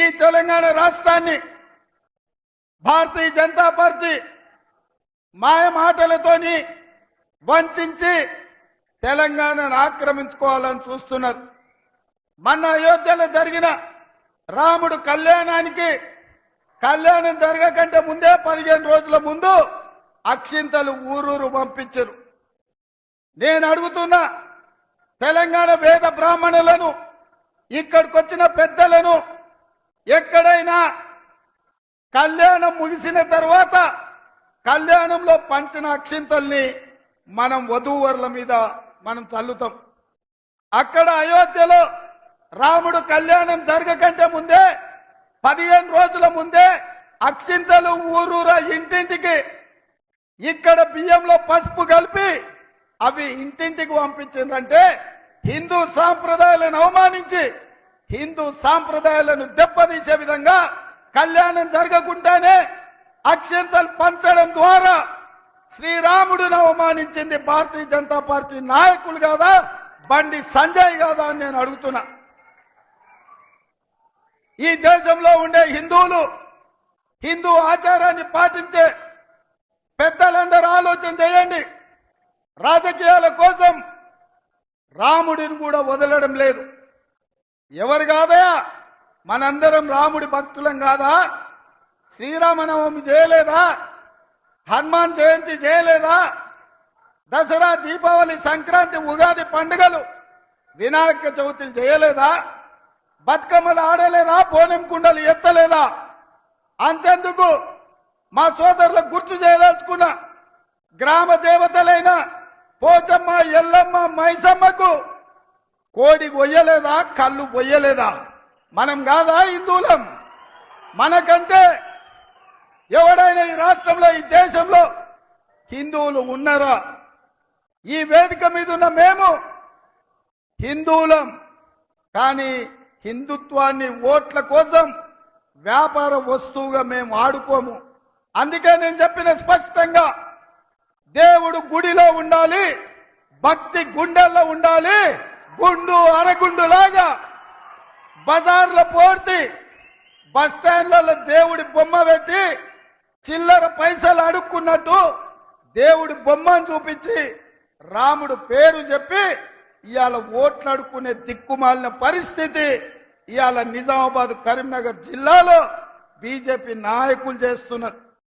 ఈ తెలంగాణ రాష్ట్రాన్ని భారతీయ జనతా పార్టీ మాయ మాటలతోని వంచి తెలంగాణను ఆక్రమించుకోవాలని చూస్తున్నారు. మన అయోధ్యలో జరిగిన రాముడు కళ్యాణానికి కళ్యాణం జరగకంటే ముందే పదిహేను రోజుల ముందు అక్షింతలు ఊరూరు పంపించరు. నేను అడుగుతున్నా తెలంగాణ వేద బ్రాహ్మణులను ఇక్కడికి వచ్చిన పెద్దలను ఎక్కడైనా కళ్యాణం ముగిసిన తర్వాత కళ్యాణంలో పంచిన అక్షింతల్ని మనం వధూవరుల మీద మనం చల్లుతాం. అక్కడ అయోధ్యలో రాముడు కళ్యాణం జరగకంటే ముందే పదిహేను రోజుల ముందే అక్షింతలు ఊరూరా ఇంటింటికి ఇక్కడ బియ్యంలో పసుపు కలిపి అవి ఇంటింటికి పంపించిందంటే హిందూ సాంప్రదాయాలను అవమానించి హిందూ సాంప్రదాయాలను దెబ్బతీసే విధంగా కళ్యాణం జరగకుండానే అక్షంతలు పంచడం ద్వారా శ్రీరాముడిని అవమానించింది భారతీయ జనతా పార్టీ నాయకులు కాదా? బండి సంజయ్ కాదా అని నేను అడుగుతున్నా. ఈ దేశంలో ఉండే హిందువులు హిందూ ఆచారాన్ని పాటించే పెద్దలందరూ ఆలోచన చేయండి. రాజకీయాల కోసం రాముడిని కూడా వదలడం లేదు. ఎవరు కాదయా మనందరం రాముడి భక్తులం కాదా? శ్రీరామనవమి చేయలేదా? హనుమాన్ జయంతి చేయలేదా? దసరా దీపావళి సంక్రాంతి ఉగాది పండుగలు వినాయక చవితులు చేయలేదా? బతుకమ్మలు ఆడలేదా? బోనం కుండలు ఎత్తలేదా? అంతెందుకు? మా సోదరులకు గుర్తు చేయదలుచుకున్న గ్రామ దేవతలైన పోచమ్మ ఎల్లమ్మ మైసమ్మకు కోడి కొయ్యలేదా కళ్ళు పొయ్యలేదా మనం కాదా హిందువులం మనకంటే ఎవడైనా ఈ రాష్ట్రంలో ఈ దేశంలో హిందువులు ఉన్నారా? ఈ వేదిక మీద ఉన్న మేము హిందువులం. కానీ హిందుత్వాన్ని ఓట్ల కోసం వ్యాపార వస్తువుగా మేము ఆడుకోము. అందుకే నేను చెప్పిన స్పష్టంగా దేవుడు గుడిలో ఉండాలి భక్తి గుండెల్లో ఉండాలి గుండు అరగుండు లాగా బజార్లో పోర్తి బస్ స్టాండ్లలో దేవుడి బొమ్మ పెట్టి చిల్లర పైసలు అడుక్కున్నట్టు దేవుడి బొమ్మను చూపించి రాముడు పేరు చెప్పి ఇవాళ ఓట్లు అడుక్కునే దిక్కుమాలిన పరిస్థితి ఇవాళ నిజామాబాద్ కరీంనగర్ జిల్లాలో బీజేపీ నాయకులు చేస్తున్నారు.